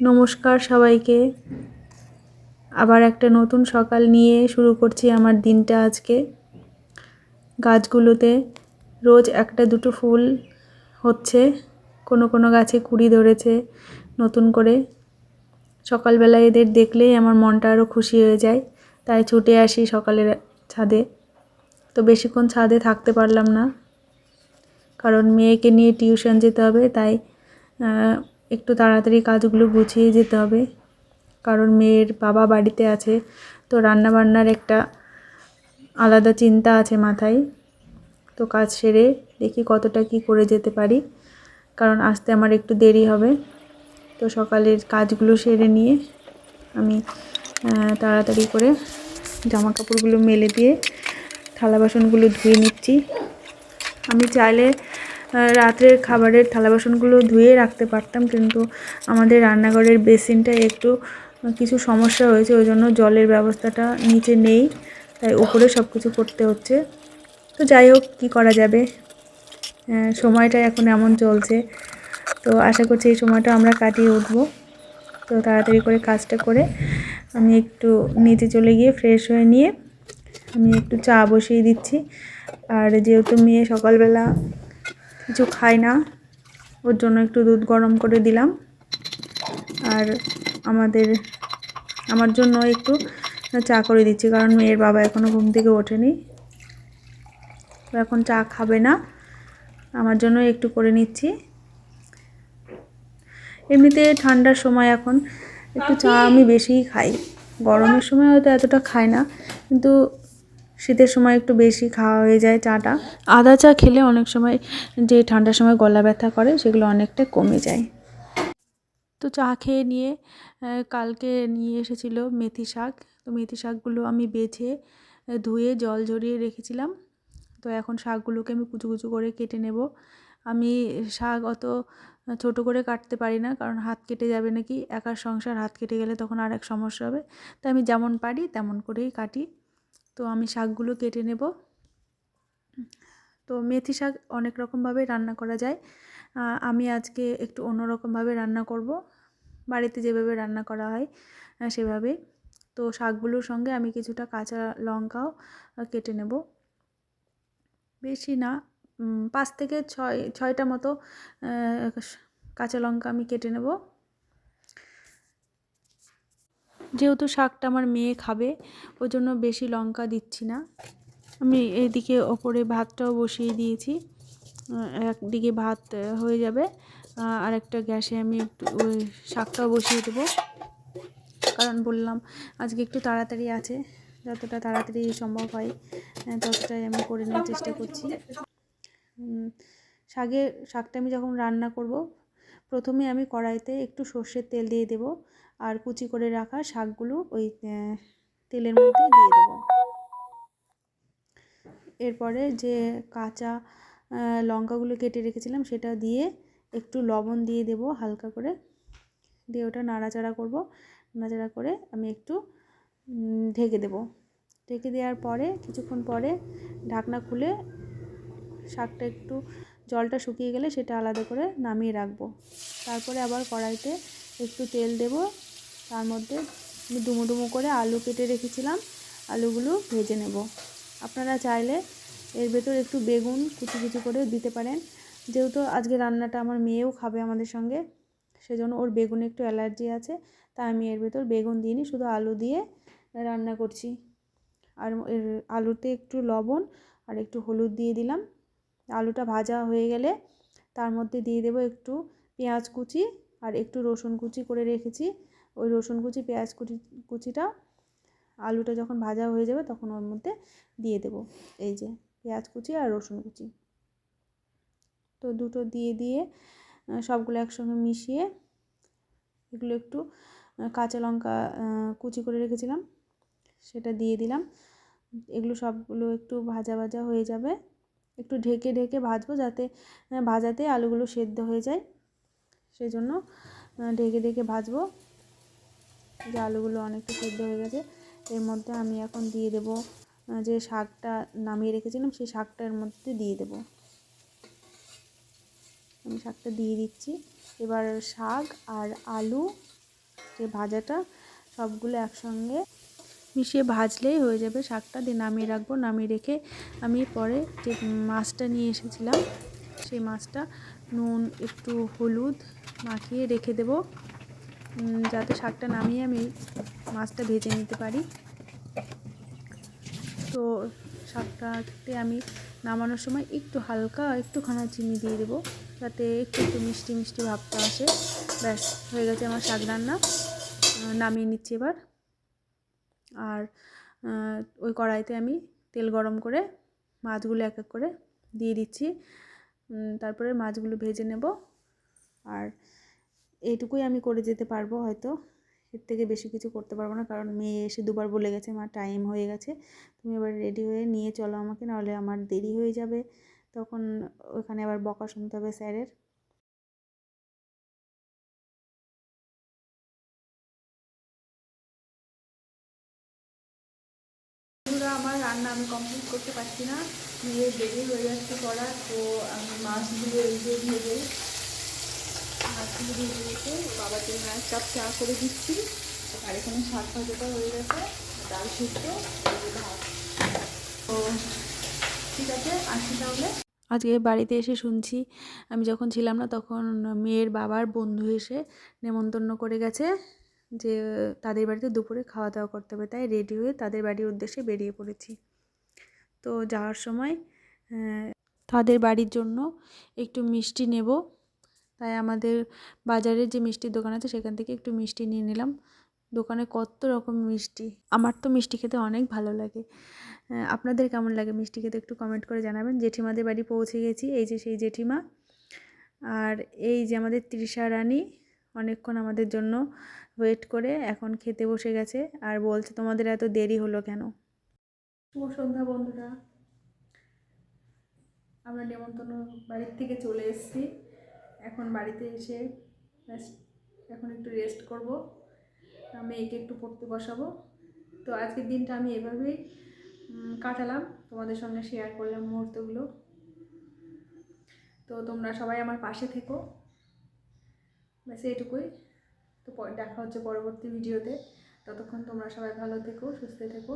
নমস্কার সবাইকে। আবার একটা নতুন সকাল নিয়ে শুরু করছি আমার দিনটা আজকে। গাছগুলোতে রোজ একটা দুটো ফুল হচ্ছে, কোনো কোনো গাছে কুড়ি ধরেছে নতুন করে। সকালবেলা এদের দেখলেই আমার মনটা আরও খুশি হয়ে যায়, তাই ছুটে আসি সকালের ছাদে। তো বেশিক্ষণ ছাদে থাকতে পারলাম না, কারণ মেয়েকে নিয়ে টিউশন যেতে হবে, তাই একটু তাড়াতাড়ি কাজগুলো গুছিয়ে যেতে হবে। কারণ মেয়ের বাবা বাড়িতে আছে, তো রান্না বান্নার একটা আলাদা চিন্তা আছে মাথায়। তো কাজ সেরে দেখি কতটা কি করে যেতে পারি, কারণ আসতে আমার একটু দেরি হবে। তো সকালের কাজগুলো সেরে নিয়ে আমি তাড়াতাড়ি করে জামা কাপড়গুলো মেলে দিয়ে থালা বাসনগুলো ধুয়ে নিচ্ছি। আমি চাইলে রাত্রের খাবারের থালা বাসনগুলো ধুয়ে রাখতে পারতাম, কিন্তু আমাদের রান্নাঘরের বেসিনটা একটু কিছু সমস্যা হয়েছে, ওই জন্য জলের ব্যবস্থাটা নিচে নেই, তাই উপরে সব কিছু করতে হচ্ছে। তো যাই হোক, কী করা যাবে? সময়টা এখন এমন চলছে। তো আশা করছি এই সময়টা আমরা কাটিয়ে উঠবো। তো তাড়াতাড়ি করে কাজটা করে আমি একটু নিচে চলে গিয়ে ফ্রেশ হয়ে নিয়ে আমি একটু চা বসিয়ে দিচ্ছি। আর যেহেতু মেয়ে সকালবেলা কিছু খায় না। ওর জন্য একটু দুধ গরম করে দিলাম। আর আমাদের, আমার জন্য একটু চা করে দিচ্ছি, কারণ মেয়ের বাবা এখনও ঘুম থেকে ওঠেনি। তো এখন চা খাবে না। আমার জন্য একটু করে নিচ্ছি। এমনিতে ঠান্ডার সময় এখন একটু চা আমি বেশিই খাই। গরমের সময় হয়তো এতটা খাই না, কিন্তু শীতের সময় একটু বেশি খাওয়া হয়ে যায় চাটা। আদা চা খেলে অনেক সময় যে ঠান্ডার সময় গলা ব্যথা করে সেগুলো অনেকটা কমে যায়। তো চা খেয়ে নিয়ে কালকে নিয়ে এসেছিল মেথি শাক। তো মেথি শাকগুলো আমি বেছে, ধুয়ে, জল ঝরিয়ে রেখেছিলাম। তো এখন শাকগুলোকে আমি কুচু কুচু করে কেটে নেব। আমি শাক অত ছোট করে কাটতে পারি না, কারণ হাত কেটে যাবে নাকি? একার সংসার, হাত কেটে গেলে তখন আর এক সমস্যা হবে। তো আমি যেমন পারি তেমন করেই কাটি। তো আমি শাকগুলো কেটে নেব। তো মেথি শাক অনেক রকমভাবে রান্না করা যায়। আমি আজকে একটু অন্যরকমভাবে রান্না করব। বাড়িতে যেভাবে রান্না করা হয় সেভাবে। তো শাকগুলোর সঙ্গে আমি কিছুটা কাঁচা লঙ্কাও কেটে নেব। বেশি না পাঁচ থেকে ছয়, ছয়টা মতো কাঁচা লঙ্কা আমি কেটে নেব। যেহেতু শাকটা আমার মেয়ে খাবে ওই জন্য বেশি লঙ্কা দিচ্ছি না। আমি এদিকে ওপরে ভাতটাও বসিয়ে দিয়েছি। একদিকে ভাত হয়ে যাবে। আর একটা গ্যাসে আমি একটু ওই শাকটাও বসিয়ে দেবো। কারণ বললাম, আজকে একটু তাড়াতাড়ি আছে। যতটা তাড়াতাড়ি সম্ভব হয় ততটাই আমি করে নেওয়ার চেষ্টা করছি। শাকের শাকটা আমি যখন রান্না করব, প্রথমে আমি কড়াইতে একটু সর্ষের তেল দিয়ে দেব। আর কুচি করে রাখা শাকগুলো ওই তেলের মধ্যে দিয়ে দেব। এরপরে যে কাঁচা লঙ্কাগুলো কেটে রেখেছিলাম সেটা দিয়ে একটু লবণ দিয়ে দেব হালকা করে। দিয়ে ওটা নাড়াচাড়া করব। নাড়াচাড়া করে আমি একটু ঢেকে দেব। ঢেকে দেওয়ার পরে কিছুক্ষণ পরে ঢাকনা খুলে শাকটা একটু, জলটা শুকিয়ে গেলে সেটা আলাদা করে নামিয়ে রাখব। তারপরে আবার কড়াইতে একটু তেল দেব। তার মধ্যে আমি ডুমো ডুমো করে আলু কেটে রেখেছিলাম। আলুগুলো ভেজে নেব। আপনারা চাইলে এর ভেতর একটু বেগুন কুচি কুচি করে দিতে পারেন। যেহেতু আজকে রান্নাটা আমার মেয়েও খাবে আমাদের সঙ্গে, সেজন্য ওর বেগুনে একটু অ্যালার্জি আছে, তাই আমি এর ভেতর বেগুন দিইনি, শুধু আলু দিয়ে রান্না করছি। আর এর আলুতে একটু লবণ আর একটু হলুদ দিয়ে দিলাম। আলুটা ভাজা হয়ে গেলে তার মধ্যে দিয়ে দেবো একটু পেঁয়াজ কুচি আর একটু রসুন কুচি করে রেখেছি। ওই রসুন কুচি, পেঁয়াজ কুচি, কুচিটা, আলুটা যখন ভাজা হয়ে যাবে তখন ওর মধ্যে দিয়ে দেব। এই যে পেঁয়াজ কুচি আর রসুন কুচি। তো দুটো দিয়ে দিয়ে সবগুলো একসঙ্গে মিশিয়ে এগুলো একটু কাঁচা লঙ্কা কুচি করে রেখেছিলাম, সেটা দিয়ে দিলাম। এগুলো সবগুলো একটু ভাজা ভাজা হয়ে যাবে। একটু ঢেকে ঢেকে ভাজবো যাতে ভাজাতে আলুগুলো সেদ্ধ হয়ে যায়। সেই জন্য ঢেকে ঢেকে ভাজবো। যে আলুগুলো অনেকটা সেদ্ধ হয়ে গেছে, এর মধ্যে আমি এখন দিয়ে দেবো যে শাকটা নামিয়ে রেখেছিলাম সেই শাকটা এর মধ্যে দিয়ে দেবো। আমি শাকটা দিয়ে দিচ্ছি। এবার শাক আর আলু যে ভাজাটা, সবগুলো একসঙ্গে মিশিয়ে ভাজলেই হয়ে যাবে শাকটা। দিয়ে নামিয়ে রাখব, নামিয়ে রেখে আমি পরে যে মাছটা নিয়ে এসেছিলাম, সেই মাছটা নুন, একটু হলুদ মাখিয়ে রেখে দেবো। যাতে শাকটা নামিয়ে আমি মাছটা ভেজে নিতে পারি। তো শাকটাতে আমি নামানোর সময় একটু হালকা একটুখানা চিনি দিয়ে দেবো, যাতে একটু একটু মিষ্টি মিষ্টি ভাবটা আসে। ব্যাস, হয়ে গেছে আমার শাক রান্না। নামিয়ে নিচ্ছি এবার। আর ওই কড়াইতে আমি তেল গরম করে মাছগুলো এক এক করে দিয়ে দিচ্ছি। তারপরে মাছগুলো ভেজে নেব। আর এইটুকুই আমি করে যেতে পারব হয়তো। এর থেকে বেশি কিছু করতে পারব না, কারণ মেয়ে এসে দুবার বলে গেছে, মা টাইম হয়ে গেছে। তুমি এবার রেডি হয়ে নিয়ে চলো আমাকে, নাহলে আমার দেরি হয়ে যাবে। তখন ওখানে আবার বকা শুনতে হবে স্যারের। আমার রান্না আমি কমপ্লিট করতে পারছি না। মেয়ে দেরি হয়ে যাচ্ছে করা তো আমি মাছগুলো এই যে ভেজে মাছগুলো ভেজে রেখে বাবার জন্য এক কাপ চা করে দিচ্ছি। আর এখানে শাক ভাজাটা হয়ে গেছে। ডাল সিদ্ধ ভাত। তো ঠিক আছে, আসি তাহলে। আজকে বাড়িতে এসে শুনছি, আমি যখন ছিলাম না তখন মেয়ের বাবার বন্ধু এসে নেমন্তন্ন করে গেছে যে তাদের বাড়িতে দুপুরে খাওয়া দাওয়া করতে হবে। তাই রেডি হয়ে তাদের বাড়ির উদ্দেশ্যে বেরিয়ে পড়েছি। তো যাওয়ার সময় তাদের বাড়ির জন্য একটু মিষ্টি নেব। তাই আমাদের বাজারের যে মিষ্টির দোকান আছে সেখান থেকে একটু মিষ্টি নিয়ে নিলাম। দোকানে কত রকম মিষ্টি। আমার তো মিষ্টি খেতে অনেক ভালো লাগে। আপনাদের কেমন লাগে মিষ্টি খেতে একটু কমেন্ট করে জানাবেন। জেঠিমাদের বাড়ি পৌঁছে গেছি, এই যে সেই জেঠিমা। আর এই যে আমাদের তৃষা রানী, অনেকক্ষণ আমাদের জন্য ওয়েট করে এখন খেতে বসে গেছে আর বলছে, তোমাদের এত দেরি হলো কেন? শুভ সন্ধ্যা বন্ধুরা। আমরা নেমন্তন্ন বাড়ির থেকে চলে এসেছি। এখন বাড়িতে এসে এখন একটু রেস্ট করব। মেয়েকে একটু পড়তে বসাবো। তো আজকের দিনটা আমি এভাবেই কাটালাম। তোমাদের সঙ্গে শেয়ার করলাম মুহূর্তগুলো। তো তোমরা সবাই আমার পাশে থেকো। ব্যাস, এইটুকুই। তো দেখা হচ্ছে পরবর্তী ভিডিওতে ততক্ষণ তোমরা সবাই ভালো থেকো, সুস্থ থেকো।